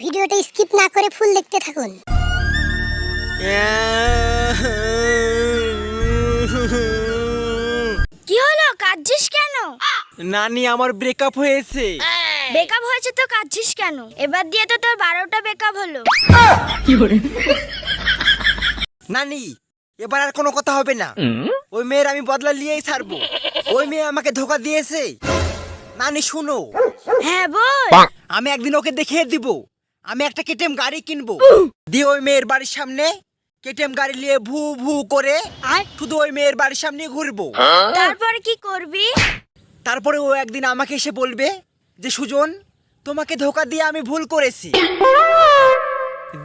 ভিডিওটা স্কিপ না করে ফুল দেখতে থাকুন। কি হলো? কাঁদছিস কেন? নানি আমার ব্রেকআপ হয়েছে। বেকআপ হয়েছে তো কাঁদছিস কেন? এবার দিয়ে তো তোর বারোটা বেকআপ হলো। নানি এবার আর কোনো কথা হবে না। ওই মেয়ের আমি বদলা নিয়েই ছাড়বো। ওই মেয়ে আমাকে ধোকা দিয়েছে। নানি শুনো। হ্যাঁ বল। আমি একদিন ওকে দেখিয়ে দিব। আমি একটা কেটিএম গাড়ি কিনবো। দিয়ে ওই মেয়ের বাড়ির সামনে কেটিএম গাড়ি নিয়ে ভু ভু করে শুধু ওই মেয়ের বাড়ির সামনে ঘুরবো। তারপরে কি করবি? তারপরে ও একদিন আমাকে এসে বলবে যে সুজন তোমাকে ধোকা দিয়ে আমি ভুল করেছি।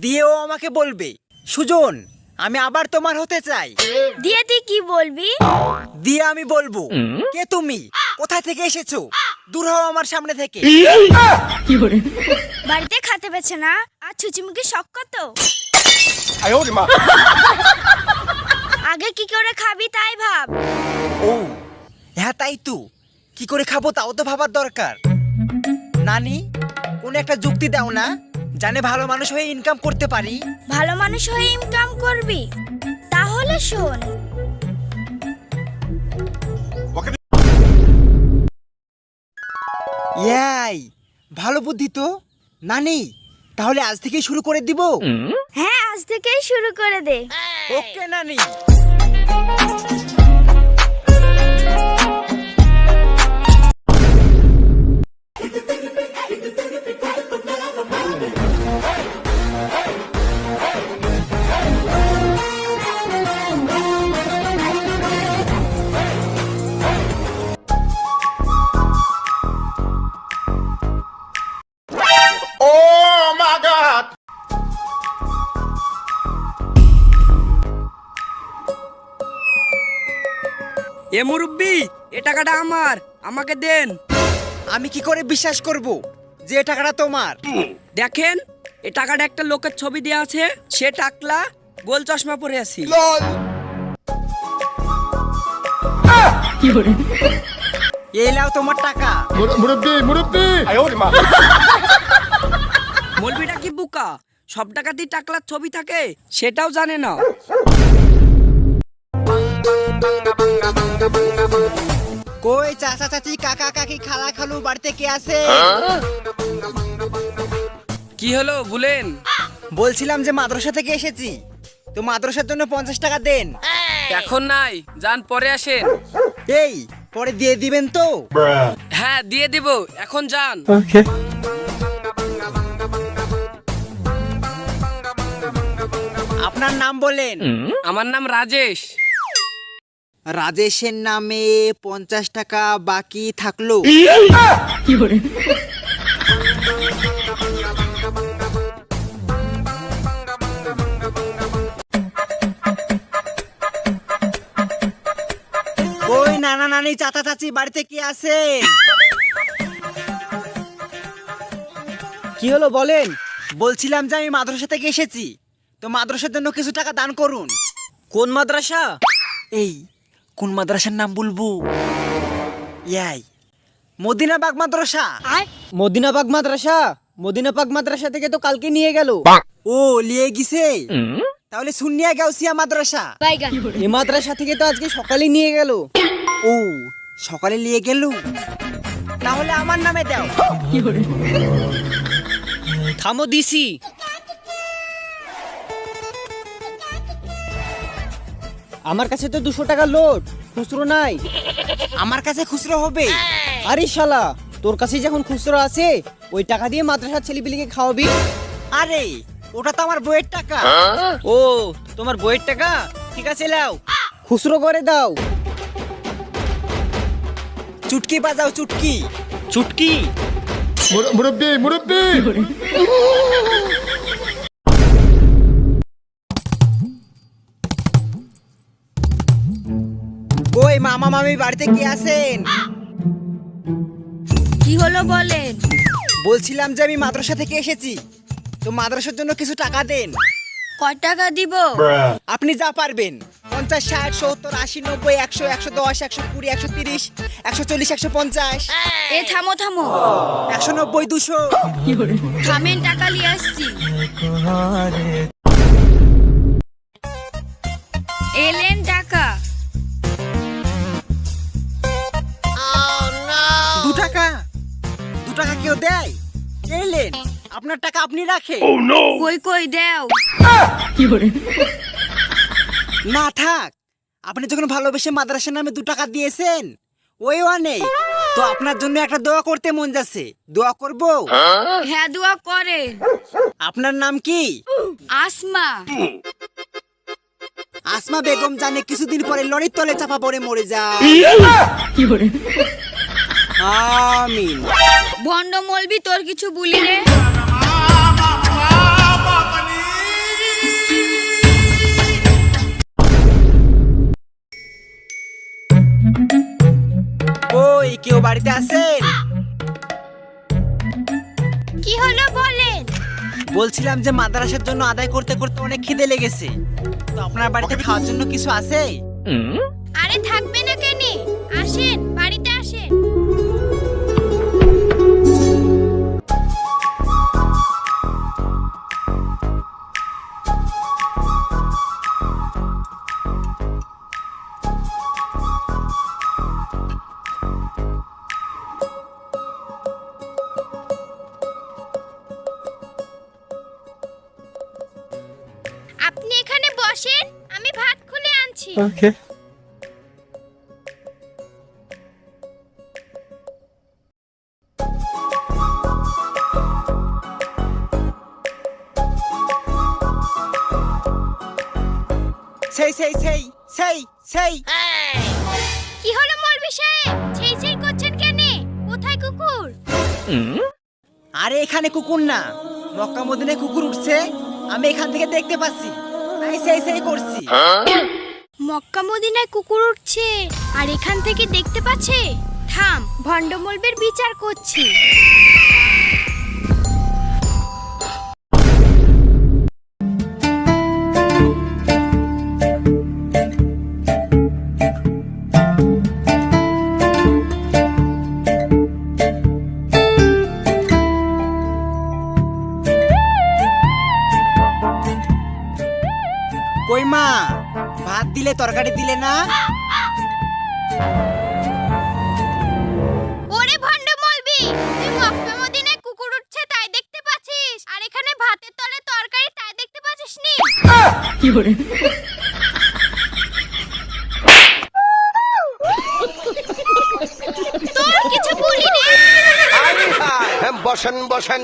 দিয়ে ও আমাকে বলবে সুজন আমি আবার তোমার হতে চাই। দিয়ে তুই কি বলবি? দিয়ে আমি বলব কে তুমি? কোথায় থেকে এসেছ? দূর হও আমার সামনে থেকে। বাড়িতে খাতে পেছে না? আর ছুচিমুখি শখ কত? আগে কি করে খাবি তাই ভাব। ও হ্যাঁ তাই তো। কি করে খাব তাও তো ভাবার দরকার। নানি কোন একটা যুক্তি দাও না। জানে ভালো মানুষ হয়ে ইনকাম করতে পারি। ভালো মানুষ হয়ে ইনকাম করবি। তাহলে শোন ইয়াই ভালো বুদ্ধি তো। নানি তাহলে আজ থেকেই শুরু করে দিব। হ্যাঁ আজ থেকেই শুরু করে দে। ওকে নানি। এ মুরব্বি এ টাকাটা আমার আমাকে দেন। আমি কি করে বিশ্বাস করব যে এ টাকাটা তোমার? দেখেন এ টাকাটা একটা লোকের ছবি দেওয়া আছে সে টাকলা গোল চশমা পরে আছি। এই নাও তোমার টাকা। মুরব্বি মুরব্বি। মলবিটা কি বুকা? সব টাকাতেই টাকলার ছবি থাকে সেটাও জানে না। কই চাচা চাচি কাকা কাকি খালা খালু বাড়িতে কে আছে? কি হলো বলেন? বলছিলাম যে মাদ্রাসা থেকে এসেছি। তো মাদ্রাসার জন্য পঞ্চাশ টাকা দেন। এখন নাই যান পরে আসেন। এই পরে দিয়ে দিবেন তো। হ্যাঁ দিয়ে দিব এখন যান। আপনার নাম বলেন। আমার নাম রাজেশ। রাজেশের নামে পঞ্চাশ টাকা বাকি থাকল। ওই নানা নানি চাচা চাচি বাড়িতে কি আছেন? কি হলো বলেন? বলছিলাম যে আমি মাদ্রাসা থেকে এসেছি। তো মাদ্রাসার জন্য কিছু টাকা দান করুন। কোন মাদ্রাসা? এই কোন মাদ্রাসার নাম বলব? ইয়াই। মদিনাবাগ মাদ্রাসা। মদিনাবাগ মাদ্রাসা? মদিনাবাগ মাদ্রাসা থেকে তো কালকে নিয়ে গেল। ও লিয়ে গেছে? তাহলে সুনিয়া গাউসিয়া মাদ্রাসা। এ মাদ্রাসা থেকে তো আজকে সকালে নিয়ে গেল। ও সকালে নিয়ে গেল? তাহলে আমার নামে দাও। থামো দিছি। আমার কাছে তো দুশো টাকা লোড খুচরো নাই। আমার কাছে খুচরো হবে। আরে শালা তোর কাছে যখন খুচরো আছে ওই টাকা দিয়ে মাদ্রাসার ছেলেপিলিকে খাওয়াবি। আরে ওটা তো আমার বইয়ের টাকা। ও তোমার বইয়ের টাকা? ঠিক আছে লাও খুচরো করে দাও। চুটকি বাজাও চুটকি। চুটকি? মুরব্বি মুরব্বি! কই মামা মামি বাড়িতে কে আছেন? কি হলো বলেন? বলছিলাম যে আমি মাদ্রাসা থেকে এসেছি। তো মাদ্রাসার জন্য কিছু টাকা দেন। কয় টাকা দিব? আপনি যা পারবেন। পঞ্চাশ পঞ্চাশ ষাট সত্তর আশি নব্বই একশো একশো দশ একশো কুড়ি একশো তিরিশ একশো চল্লিশ একশো পঞ্চাশ। এ থামো থামো। একশো নব্বই দুশো। থামেন টাকা নিয়ে আসছি। এলেন টাকা। আপনার টাকা আপনি রাখে কই কই দেও। না থাক। আপনি যখন ভালোবেসে মাদ্রাসার নামে দু টাকা দিয়েছেন ওই অনেক তো আপনার জন্য একটা দোয়া করতে মন যাচ্ছে। দোয়া করব? হ্যাঁ দোয়া করে আপনার নাম কি? আসমা। আসমা বেগম জানে কিছুদিন পরে লরির তলে চাপা পড়ে মরে যায়। আমিন। ভণ্ড মলবি তোর কিছু বলি রে। ওই কেউ বাড়িতে আছেন? কি হলো বলেন? বলছিলাম যে মাদ্রাসার জন্য আদায় করতে করতে অনেক খিদে লেগেছে। তো আপনার বাড়িতে খাওয়ার জন্য কিছু আছে? আরে থাকবে না খুলে আনছি সেই সেই সেই সেই সেই কি হলো মলবি সাহেব? সেই সেই করছেন কেন? কোথায় কুকুর? আরে এখানে কুকুর না। মক্কা মদিনায় কুকুর উঠছে আমি এখান থেকে দেখতে পাচ্ছি। তাই সেই সেই করছি। মক্কা মদিনায় কুকুর উঠছে। আর এখান থেকে দেখতে পাচ্ছে? থাম ভণ্ডমলবের বিচার করছি। দিলে তরকারি দিলে না? ওরে ভণ্ড মলবি তুই মক্কা মদিনায় কুকুর উঠছে তাই দেখতে পাচ্ছিস আর এখানে ভাতের তলে তরকারি তাই দেখতে পাচ্ছিস নি তোর কিছু বলি রে হ্যাঁ, বসেন বসেন।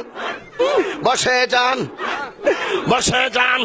বসে যান বসে যান।